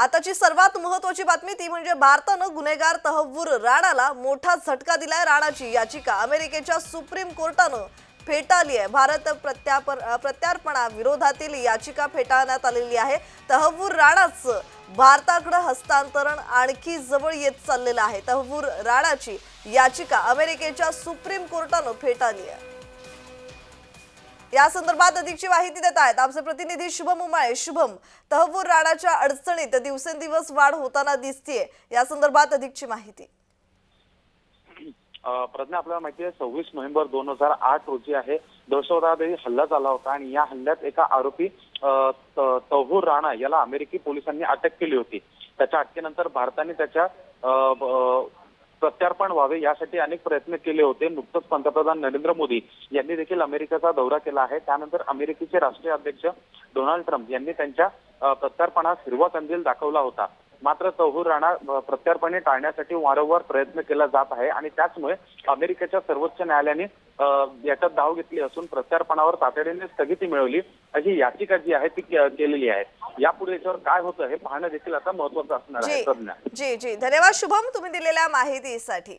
आताची सर्वात महत्वाची बातमी ती म्हणजे भारतानं गुन्हेगार तहव्वूर राणाला मोठा झटका दिलाय राणाची याचिका. अमेरिकेच्या सुप्रीम कोर्टानं फेटाळली आहे. भारत प्रत्यापर प्रत्यार्पणा विरोधातील याचिका फेटाळण्यात आलेली आहे. तहव्वूर राणाचं भारताकडे हस्तांतरण आणखी जवळ येत चाललेलं आहे. तहव्वूर राणाची याचिका अमेरिकेच्या सुप्रीम कोर्टानं फेटाळली आहे. या संदर्भात अधिकची माहिती देत आहेत. आमचे प्रतिनिधी शुभम उमाळे. शुभम तहवूर राणाच्या अडचणीत दिवसेंदिवस वाढ होताना दिसतीये. या संदर्भात अधिकची माहिती. प्रज्ञा आपल्याला माहिती आहे सव्वीस नोव्हेंबर दोन हजार आठ रोजी आहे दहशतवादी हल्ला झाला होता आणि या हल्ल्यात एका आरोपी तहूर राणा याला अमेरिकी पोलिसांनी अटक केली होती. त्याच्या अटकेनंतर भारताने त्याच्या प्रत्यार्पण व्हावे यासाठी अनेक प्रयत्न केले होते. नुकतंच पंतप्रधान नरेंद्र मोदी यांनी देखील अमेरिकेचा दौरा केला आहे. त्यानंतर अमेरिकेचे राष्ट्रीय अध्यक्ष डोनाल्ड ट्रम्प यांनी त्यांच्या प्रत्यार्पणास हिरवा कंदील दाखवला होता. मात्र तहूर राणा प्रत्यार्पणे टाळण्यासाठी वारंवार प्रयत्न केला जात आहे आणि त्याचमुळे अमेरिकेच्या सर्वोच्च न्यायालयाने याच्यात धाव घेतली असून प्रत्यार्पणावर तातडीने स्थगिती मिळवली. अशी याचिका जी आहे ती केलेली आहे. यापुढे याच्यावर काय होतं हे पाहणं देखील आता महत्वाचं असणार आहे प्रज्ञा जी जी. धन्यवाद शुभम तुम्ही दिलेल्या माहितीसाठी.